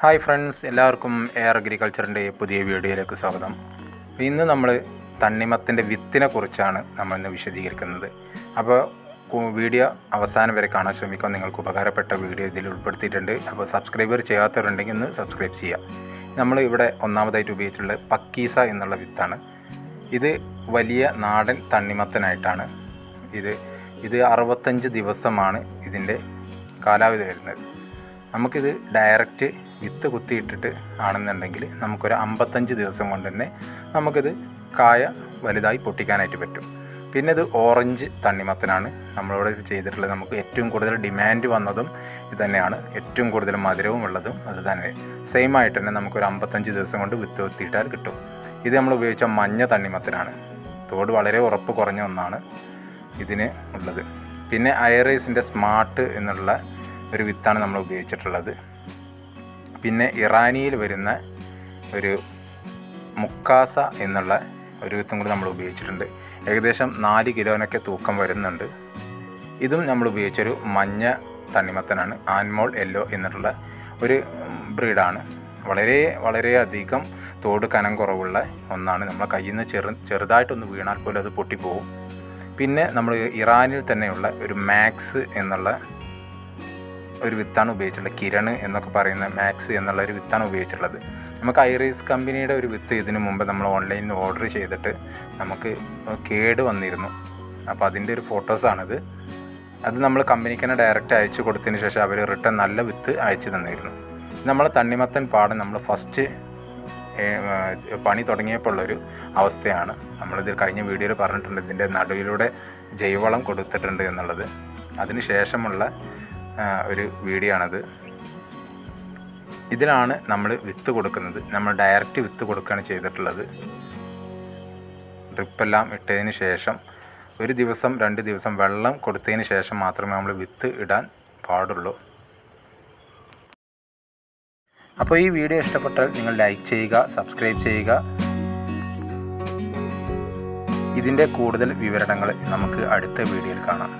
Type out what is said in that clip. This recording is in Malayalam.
ഹായ് ഫ്രണ്ട്സ് എല്ലാവർക്കും എയർ അഗ്രികൾച്ചറിന്റെ പുതിയ വീഡിയോയിലേക്ക് സ്വാഗതം. ഇന്ന് നമ്മൾ തണ്ണിമത്തിന്റെ വിത്തിനെ കുറിച്ചാണ് നമ്മൾ ഇന്ന് വിശദീകരിക്കുന്നത്. അപ്പോൾ വീഡിയോ അവസാനം വരെ കാണാൻ ശ്രമിക്കാൻ നിങ്ങൾക്ക് ഉപകാരപ്പെട്ട വീഡിയോ ഇതിൽ ഉൾപ്പെടുത്തിയിട്ടുണ്ട്. അപ്പോൾ സബ്സ്ക്രൈബർ ചെയ്യാത്തവരുണ്ടെങ്കിൽ ഒന്ന് സബ്സ്ക്രൈബ് ചെയ്യുക. നമ്മൾ ഇവിടെ ഒന്നാമതായിട്ട് ഉപയോഗിച്ചിട്ടുള്ളത് പക്കീസ എന്നുള്ള വിത്താണ്. ഇത് വലിയ നാടൻ തണ്ണിമത്തനായിട്ടാണ്. ഇത് ഇത് അറുപത്തഞ്ച് ദിവസമാണ് ഇതിന്റെ കാലാവധി വരുന്നത്. നമുക്കിത് ഡയറക്റ്റ് വിത്ത് കുത്തിയിട്ടിട്ട് ആണെന്നുണ്ടെങ്കിൽ നമുക്കൊരു അമ്പത്തഞ്ച് ദിവസം കൊണ്ട് തന്നെ നമുക്കിത് കായ വലുതായി പൊട്ടിക്കാനായിട്ട് പറ്റും. പിന്നെ ഇത് ഓറഞ്ച് തണ്ണിമത്തനാണ്. നമ്മളിവിടെ ചെയ്തിട്ടുള്ളത് നമുക്ക് ഏറ്റവും കൂടുതൽ ഡിമാൻഡ് വന്നതും ഇത് തന്നെയാണ്. ഏറ്റവും കൂടുതൽ മധുരവും ഉള്ളതും അത് തന്നെ. സെയിം ആയിട്ട് തന്നെ നമുക്കൊരു അമ്പത്തഞ്ച് ദിവസം കൊണ്ട് വിത്ത് കുത്തിയിട്ടാൽ കിട്ടും. ഇത് നമ്മൾ ഉപയോഗിച്ച മഞ്ഞ തണ്ണിമത്തനാണ്. തോട് വളരെ ഉറപ്പ് കുറഞ്ഞ ഒന്നാണ് ഇതിന് ഉള്ളത്. പിന്നെ അയറേസിന്റെ സ്മാർട്ട് എന്നുള്ള ഒരു വിത്താണ് നമ്മൾ ഉപയോഗിച്ചിട്ടുള്ളത്. പിന്നെ ഇറാനിയിൽ വരുന്ന ഒരു മുക്കാസ എന്നുള്ള ഒരു വിത്തും കൂടി നമ്മൾ ഉപയോഗിച്ചിട്ടുണ്ട്. ഏകദേശം നാല് കിലോനൊക്കെ തൂക്കം വരുന്നുണ്ട്. ഇതും നമ്മൾ ഉപയോഗിച്ചൊരു മഞ്ഞ തണ്ണിമത്തനാണ്. ആൻമോൾ യെല്ലോ എന്നിട്ടുള്ള ഒരു ബ്രീഡാണ്. വളരെ വളരെയധികം തോട് കനം കുറവുള്ള ഒന്നാണ്. നമ്മളെ കയ്യിൽ നിന്ന് ചെറു ചെറുതായിട്ടൊന്ന് വീണാൽ പോലും അത് പൊട്ടിപ്പോവും. പിന്നെ നമ്മൾ ഇറാനിൽ തന്നെയുള്ള ഒരു മാക്സ് എന്നുള്ള ഒരു വിത്താണ് ഉപയോഗിച്ചിട്ടുള്ളത്. കിരൺ എന്നൊക്കെ പറയുന്ന മാക്സ് എന്നുള്ള ഒരു വിത്താണ് ഉപയോഗിച്ചിട്ടുള്ളത്. നമുക്ക് ഐറീസ് കമ്പനിയുടെ ഒരു വിത്ത് ഇതിനു മുമ്പ് നമ്മൾ ഓൺലൈനിൽ ഓർഡർ ചെയ്തിട്ട് നമുക്ക് കേട് വന്നിരുന്നു. അപ്പോൾ അതിന്റെ ഒരു ഫോട്ടോസാണിത്. അത് നമ്മൾ കമ്പനിക്ക് തന്നെ ഡയറക്റ്റ് അയച്ചു കൊടുത്തതിന് ശേഷം അവർ റിട്ടേൺ നല്ല വിത്ത് അയച്ചു തന്നിരുന്നു. നമ്മളെ തണ്ണിമത്തൻ പാടം നമ്മൾ ഫസ്റ്റ് പണി തുടങ്ങിയപ്പോൾ ഉള്ളൊരു അവസ്ഥയാണ്. നമ്മളിത് കഴിഞ്ഞ വീഡിയോയിൽ പറഞ്ഞിട്ടുണ്ട്. ഇതിന്റെ നടുവിലൂടെ ജൈവവളം കൊടുത്തിട്ടുണ്ട് എന്നുള്ളത്. അതിന് ശേഷമുള്ള ഒരു വീഡിയോ ആണത് ഇതിലാണ് നമ്മൾ വിത്ത് കൊടുക്കുന്നത്. നമ്മൾ ഡയറക്റ്റ് വിത്ത് കൊടുക്കുകയാണ് ചെയ്തിട്ടുള്ളത്. ഡ്രിപ്പെല്ലാം ഇട്ടതിന് ശേഷം ഒരു ദിവസം രണ്ട് ദിവസം വെള്ളം കൊടുത്തതിന് ശേഷം മാത്രമേ നമ്മൾ വിത്ത് ഇടാൻ പാടുള്ളൂ. അപ്പോൾ ഈ വീഡിയോ ഇഷ്ടപ്പെട്ടാൽ നിങ്ങൾ ലൈക്ക് ചെയ്യുക സബ്സ്ക്രൈബ് ചെയ്യുക. ഇതിന്റെ കൂടുതൽ വിവരണങ്ങൾ നമുക്ക് അടുത്ത വീഡിയോയിൽ കാണാം.